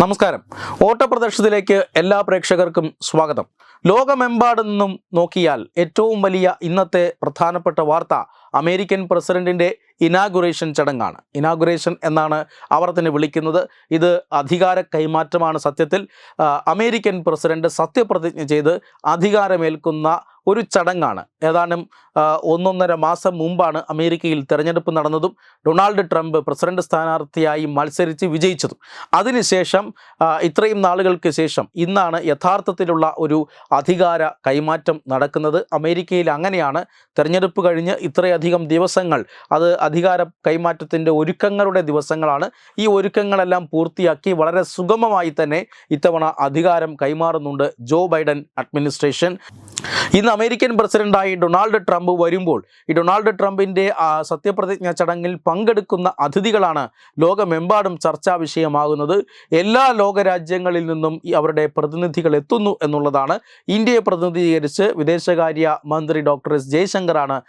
നമസ്കാരം. ഓട്ടപ്രദർശനത്തിലേക്ക് എല്ലാ പ്രേക്ഷകർക്കും സ്വാഗതം. ലോകമെമ്പാടും നിന്നും നോക്കിയാൽ ഏറ്റവും വലിയ ഇന്നത്തെ പ്രധാനപ്പെട്ട വാർത്ത അമേരിക്കൻ പ്രസിഡന്റിന്റെ ഇനാഗുറേഷൻ ചടങ്ങാണ്. ഇനാഗുറേഷൻ എന്നാണ് അവർ തന്നെ വിളിക്കുന്നത്. ഇത് അധികാര കൈമാറ്റമാണ് സത്യത്തിൽ. അമേരിക്കൻ പ്രസിഡന്റ് സത്യപ്രതിജ്ഞ ചെയ്ത് അധികാരമേൽക്കുന്ന ഒരു ചടങ്ങാണ്. ഏതാനും ഒന്നൊന്നര മാസം മുമ്പാണ് അമേരിക്കയിൽ തിരഞ്ഞെടുപ്പ് നടന്നതും ഡൊണാൾഡ് ട്രംപ് പ്രസിഡന്റ് സ്ഥാനാർത്ഥിയായി മത്സരിച്ച് വിജയിച്ചതും. അതിനുശേഷം ഇത്രയും നാളുകൾക്ക് ശേഷം ഇന്നാണ് യഥാർത്ഥത്തിലുള്ള ഒരു അധികാര കൈമാറ്റം നടക്കുന്നത്. അമേരിക്കയിൽ അങ്ങനെയാണ്. തിരഞ്ഞെടുപ്പ് കഴിഞ്ഞ് ഇത്രയധികം ദിവസങ്ങൾ അത് അധികാര കൈമാറ്റത്തിന്റെ ഒരുക്കങ്ങളുടെ ദിവസങ്ങളാണ്. ഈ ഒരുക്കങ്ങളെല്ലാം പൂർത്തിയാക്കി വളരെ സുഗമമായി തന്നെ ഇത്തവണ അധികാരം കൈമാറുന്നുണ്ട് ജോ ബൈഡൻ അഡ്മിനിസ്ട്രേഷൻ. ഇന്ന് അമേരിക്കൻ പ്രസിഡന്റായി ഡൊണാൾഡ് ട്രംപ് വരുമ്പോൾ ഈ ഡൊണാൾഡ് ട്രംപിന്റെ സത്യപ്രതിജ്ഞ ചടങ്ങിൽ പങ്കെടുക്കുന്ന അതിഥികളാണ് ലോകമെമ്പാടും ചർച്ചാ വിഷയമാകുന്നത്. എല്ലാ ലോകരാജ്യങ്ങളിൽ നിന്നും അവരുടെ പ്രതിനിധികൾ എത്തുന്നു എന്നുള്ളതാണ്. ഇന്ത്യയെ പ്രതിനിധീകരിച്ച് വിദേശകാര്യ മന്ത്രി ഡോക്ടർ എസ് ജയശങ്കറാണ്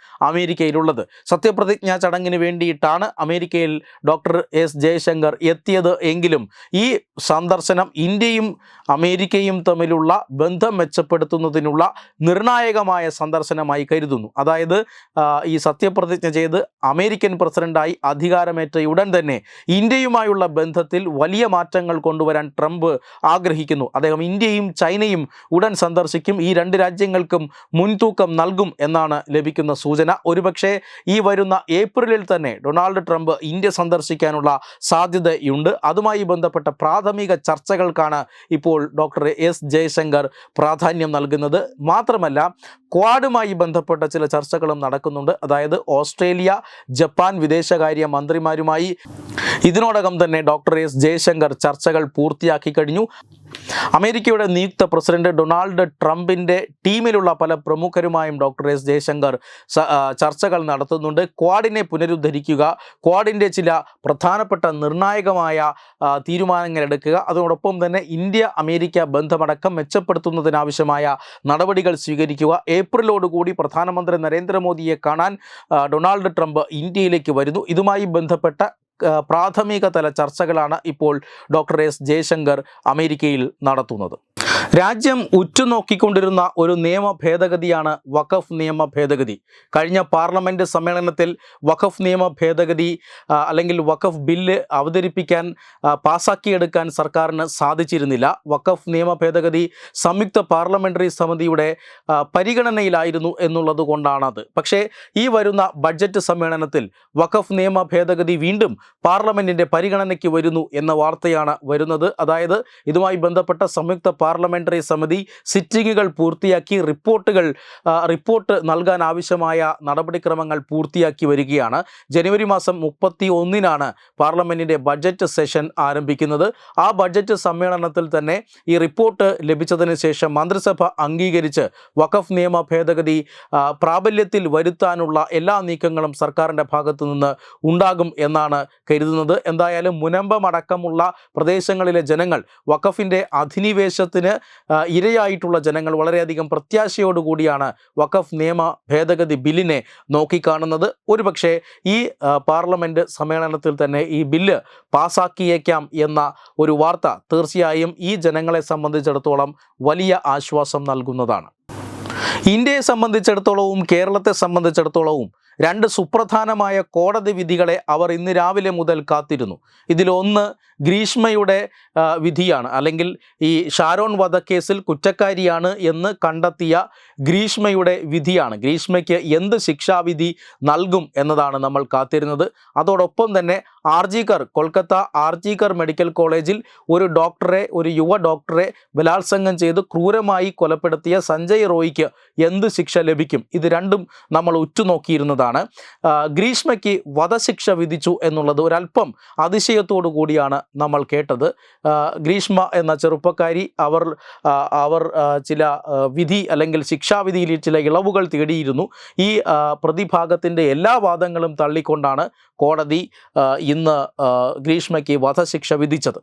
അമേരിക്കയിലുള്ളത് സത്യപ്രതിജ്ഞാ ചടങ്ങിന് വേണ്ടിയിട്ടാണ് അമേരിക്കയിൽ ഡോക്ടർ എസ് ജയശങ്കർ എത്തിയത് എങ്കിലും ഈ സന്ദർശനം ഇന്ത്യയും അമേരിക്കയും തമ്മിലുള്ള ബന്ധം മെച്ചപ്പെടുത്തുന്നതിനുള്ള നിർണായകമായ സന്ദർശനമായി കരുതുന്നു. അതായത് ഈ സത്യപ്രതിജ്ഞ ചെയ്ത് അമേരിക്കൻ പ്രസിഡന്റായി അധികാരമേറ്റ ഉടൻ തന്നെ ഇന്ത്യയുമായുള്ള ബന്ധത്തിൽ വലിയ മാറ്റങ്ങൾ കൊണ്ടുവരാൻ ട്രംപ് ആഗ്രഹിക്കുന്നു. അദ്ദേഹം ഇന്ത്യയും ചൈനയും ഉടൻ സന്ദർശിക്കും. ഈ രണ്ട് രാജ്യങ്ങൾക്കും മുൻതൂക്കം നൽകും എന്നാണ് ലഭിക്കുന്ന സൂചന. ഒരുപക്ഷെ ഈ വരുന്ന ഏപ്രിലിൽ തന്നെ ഡൊണാൾഡ് ട്രംപ് ഇന്ത്യ സന്ദർശിക്കാനുള്ള സാധ്യതയുണ്ട്. അതുമായി ബന്ധപ്പെട്ട പ്രാഥമിക ചർച്ചകൾക്കാണ് ഇപ്പോൾ ഡോക്ടർ എസ് ജയശങ്കർ പ്രാധാന്യം നൽകുന്നത്. മാത്രമല്ല ക്വാഡുമായി ബന്ധപ്പെട്ട ചില ചർച്ചകളും നടക്കുന്നുണ്ട്. അതായത് ഓസ്ട്രേലിയ ജപ്പാൻ വിദേശകാര്യ മന്ത്രിമാരുമായി. ഇതിനോടകം തന്നെ ഡോക്ടർ എസ് ജയശങ്കർ ചർച്ചകൾ പൂർത്തിയാക്കി കഴിഞ്ഞു. അമേരിക്കയുടെ നിയുക്ത പ്രസിഡന്റ് ഡൊണാൾഡ് ട്രംപിന്റെ ടീമിലുള്ള പല പ്രമുഖരുമായും ഡോക്ടർ എസ് ജയശങ്കർ ചർച്ചകൾ നടത്തുന്നുണ്ട്. ക്വാഡിനെ പുനരുദ്ധരിക്കുക ക്വാഡിന്റെ ചില പ്രധാനപ്പെട്ട നിർണായകമായ തീരുമാനങ്ങൾ എടുക്കുക. അതോടൊപ്പം തന്നെ ഇന്ത്യ അമേരിക്ക ബന്ധമടക്കം മെച്ചപ്പെടുത്തുന്നതിനാവശ്യമായ നടപടികൾ സ്വീകരിക്കുക. ഏപ്രിലോടുകൂടി പ്രധാനമന്ത്രി നരേന്ദ്രമോദിയെ കാണാൻ ഡൊണാൾഡ് ട്രംപ് ഇന്ത്യയിലേക്ക് വരുന്നു. ഇതുമായി ബന്ധപ്പെട്ട പ്രാഥമിക തല ചർച്ചകളാണ് ഇപ്പോൾ ഡോക്ടർ എസ് ജയശങ്കർ അമേരിക്കയിൽ നടത്തുന്നത്. രാജ്യം ഉറ്റുനോക്കിക്കൊണ്ടിരുന്ന ഒരു നിയമ ഭേദഗതിയാണ് വഖഫ് നിയമ ഭേദഗതി. കഴിഞ്ഞ പാർലമെന്റ് സമ്മേളനത്തിൽ വഖഫ് നിയമ ഭേദഗതി അല്ലെങ്കിൽ വഖഫ് ബില്ല് അവതരിപ്പിക്കാൻ പാസാക്കിയെടുക്കാൻ സർക്കാരിന് സാധിച്ചിരുന്നില്ല. വഖഫ് നിയമ ഭേദഗതി സംയുക്ത പാർലമെന്ററി സമിതിയുടെ പരിഗണനയിലായിരുന്നു എന്നുള്ളത് കൊണ്ടാണത്. പക്ഷേ ഈ വരുന്ന ബഡ്ജറ്റ് സമ്മേളനത്തിൽ വഖഫ് നിയമ ഭേദഗതി വീണ്ടും പാർലമെന്റിന്റെ പരിഗണനയ്ക്ക് വരുന്നു എന്ന വാർത്തയാണ് വരുന്നത്. അതായത് ഇതുമായി ബന്ധപ്പെട്ട സംയുക്ത പാർലമെന്ററി സമിതി സിറ്റിങ്ങുകൾ പൂർത്തിയാക്കി റിപ്പോർട്ടുകൾ റിപ്പോർട്ട് നൽകാൻ ആവശ്യമായ നടപടിക്രമങ്ങൾ പൂർത്തിയാക്കി വരികയാണ്. ജനുവരി മാസം മുപ്പത്തി ഒന്നിനാണ് പാർലമെന്റിന്റെ ബഡ്ജറ്റ് സെഷൻ ആരംഭിക്കുന്നത്. ആ ബഡ്ജറ്റ് സമ്മേളനത്തിൽ തന്നെ ഈ റിപ്പോർട്ട് ലഭിച്ചതിന് ശേഷം മന്ത്രിസഭ അംഗീകരിച്ച് വഖഫ് നിയമ ഭേദഗതി പ്രാബല്യത്തിൽ വരുത്താനുള്ള എല്ലാ നീക്കങ്ങളും സർക്കാരിന്റെ ഭാഗത്തു നിന്ന് ഉണ്ടാകും എന്നാണ് കരുതുന്നത്. എന്തായാലും മുനമ്പമടക്കമുള്ള പ്രദേശങ്ങളിലെ ജനങ്ങൾ വഖഫിന്റെ അധിനിവേശത്തിന് ഇരയായിട്ടുള്ള ജനങ്ങൾ വളരെയധികം പ്രത്യാശയോടുകൂടിയാണ് വഖഫ് നിയമ ഭേദഗതി ബില്ലിനെ നോക്കിക്കാണുന്നത്. ഒരുപക്ഷെ ഈ പാർലമെന്റ് സമ്മേളനത്തിൽ തന്നെ ഈ ബില്ല് പാസാക്കിയേക്കാം എന്ന ഒരു വാർത്ത തീർച്ചയായും ഈ ജനങ്ങളെ സംബന്ധിച്ചിടത്തോളം വലിയ ആശ്വാസം നൽകുന്നതാണ്. ഇന്ത്യയെ സംബന്ധിച്ചിടത്തോളവും കേരളത്തെ സംബന്ധിച്ചിടത്തോളവും രണ്ട് സുപ്രധാനമായ കോടതി വിധികളെ അവർ ഇന്ന് രാവിലെ മുതൽ കാത്തിരുന്നു. ഇതിലൊന്ന് ഗ്രീഷ്മയുടെ വിധിയാണ്. അല്ലെങ്കിൽ ഈ ഷാരോൺ വധക്കേസിൽ കുറ്റക്കാരിയാണ് എന്ന് കണ്ടെത്തിയ ഗ്രീഷ്മയുടെ വിധിയാണ്. ഗ്രീഷ്മയ്ക്ക് എന്ത് ശിക്ഷാവിധി നൽകും എന്നതാണ് നമ്മൾ കാത്തിരുന്നത്. അതോടൊപ്പം തന്നെ ആർജിക്കർ കൊൽക്കത്ത ആർജിക്കർ മെഡിക്കൽ കോളേജിൽ ഒരു ഡോക്ടറെ ഒരു യുവ ഡോക്ടറെ ബലാത്സംഗം ചെയ്ത് ക്രൂരമായി കൊലപ്പെടുത്തിയ സഞ്ജയ് റോയിക്ക് എന്ത് ശിക്ഷ ലഭിക്കും? ഇത് രണ്ടും നമ്മൾ ഉറ്റുനോക്കിയിരുന്നതാണ്. ഗ്രീഷ്മയ്ക്ക് വധശിക്ഷ വിധിച്ചു എന്നുള്ളത് ഒരല്പം അതിശയത്തോടു കൂടിയാണ് നമ്മൾ കേട്ടത്. ഗ്രീഷ്മ എന്ന ചെറുപ്പക്കാരി അവർ അവർ ചില വിധി അല്ലെങ്കിൽ ശിക്ഷ ശിക്ഷാവിധിയിൽ ചില ഇളവുകൾ തേടിയിരുന്നു. ഈ പ്രതിഭാഗത്തിന്റെ എല്ലാ വാദങ്ങളും തള്ളിക്കൊണ്ടാണ് കോടതി ഇന്ന് ഗ്രീഷ്മയ്ക്ക് വധശിക്ഷ വിധിച്ചത്.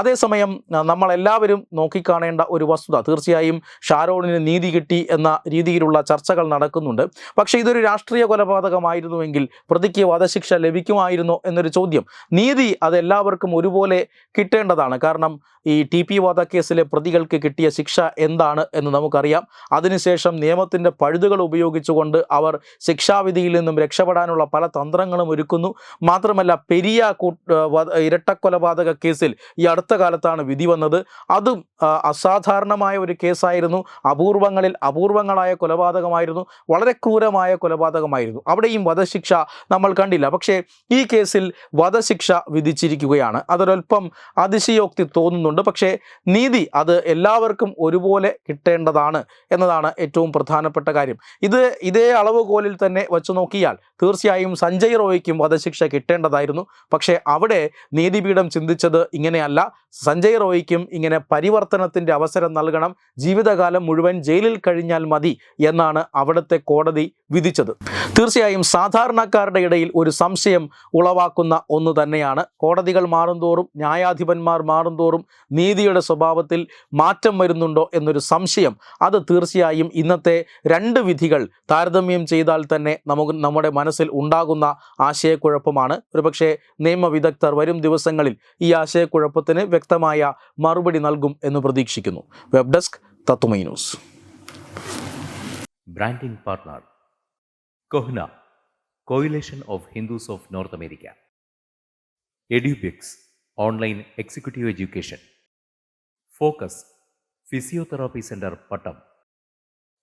അതേസമയം നമ്മളെല്ലാവരും നോക്കിക്കാണേണ്ട ഒരു വസ്തുത തീർച്ചയായും ഷാരോണിന് നീതി കിട്ടി എന്ന രീതിയിലുള്ള ചർച്ചകൾ നടക്കുന്നുണ്ട്. പക്ഷേ ഇതൊരു രാഷ്ട്രീയ കൊലപാതകമായിരുന്നുവെങ്കിൽ പ്രതിക്ക് വധശിക്ഷ ലഭിക്കുമായിരുന്നോ എന്നൊരു ചോദ്യം. നീതി അതെല്ലാവർക്കും ഒരുപോലെ കിട്ടേണ്ടതാണ്. കാരണം ഈ ടി പി വധക്കേസിലെ പ്രതികൾക്ക് കിട്ടിയ ശിക്ഷ എന്താണ് എന്ന് നമുക്കറിയാം. അതിനുശേഷം നിയമത്തിന്റെ പഴുതുകൾ ഉപയോഗിച്ചുകൊണ്ട് അവർ ശിക്ഷാവിധിയിൽ നിന്നും രക്ഷപ്പെടാനുള്ള പല തന്ത്രങ്ങളും ഒരുക്കുന്നു. മാത്രമല്ല പെരിയ ഇരട്ടക്കൊലപാതക കേസിൽ ഈ അടുത്ത കാലത്താണ് വിധി വന്നത്. അതും അസാധാരണമായ ഒരു കേസായിരുന്നു. അപൂർവങ്ങളിൽ അപൂർവങ്ങളായ കൊലപാതകമായിരുന്നു. വളരെ ക്രൂരമായ കൊലപാതകമായിരുന്നു. അവിടെയും വധശിക്ഷ നമ്മൾ കണ്ടില്ല. പക്ഷേ ഈ കേസിൽ വധശിക്ഷ വിധിച്ചിരിക്കുകയാണ്. അതൊരൽപ്പം അതിശയോക്തി തോന്നുന്നുണ്ട്. പക്ഷേ നീതി അത് എല്ലാവർക്കും ഒരുപോലെ കിട്ടേണ്ടതാണ് എന്നതാണ് ഏറ്റവും പ്രധാനപ്പെട്ട കാര്യം. ഇത് ഇതേ അളവുകോലിൽ തന്നെ വച്ചു നോക്കിയാൽ തീർച്ചയായും സഞ്ജയ് റോയ്ക്കും വധശിക്ഷ കിട്ടേണ്ടതായിരുന്നു. പക്ഷേ അവിടെ നീതിപീഠം ചിന്തിച്ചത് ഇങ്ങനെയല്ല. സഞ്ജയ് റോയ്ക്കും ഇങ്ങനെ പരിവർത്തനത്തിന്റെ അവസരം നൽകണം. ജീവിതകാലം മുഴുവൻ ജയിലിൽ കഴിഞ്ഞാൽ മതി എന്നാണ് അവിടുത്തെ കോടതി വിധിച്ചത്. തീർച്ചയായും സാധാരണക്കാരുടെ ഇടയിൽ ഒരു സംശയം ഉളവാക്കുന്ന ഒന്ന് തന്നെയാണ്. കോടതികൾ മാറുന്തോറും ന്യായാധിപന്മാർ മാറുന്തോറും നീതിയുടെ സ്വഭാവത്തിൽ മാറ്റം വരുന്നുണ്ടോ എന്നൊരു സംശയം. അത് തീർച്ചയായും ഇന്നത്തെ രണ്ട് വിധികൾ താരതമ്യം ചെയ്താൽ തന്നെ നമുക്ക് നമ്മുടെ മനസ്സിൽ ഉണ്ടാകുന്ന ആശയക്കുഴപ്പമാണ്. ഒരുപക്ഷെ നിയമവിദഗ്ധർ വരും ദിവസങ്ങളിൽ ഈ ആശയക്കുഴപ്പത്തിന് വ്യക്തമായ മറുപടി നൽകും എന്ന് പ്രതീക്ഷിക്കുന്നു. Web desk Tatwamayi news. Executive education. Focus physiotherapy centre Hindus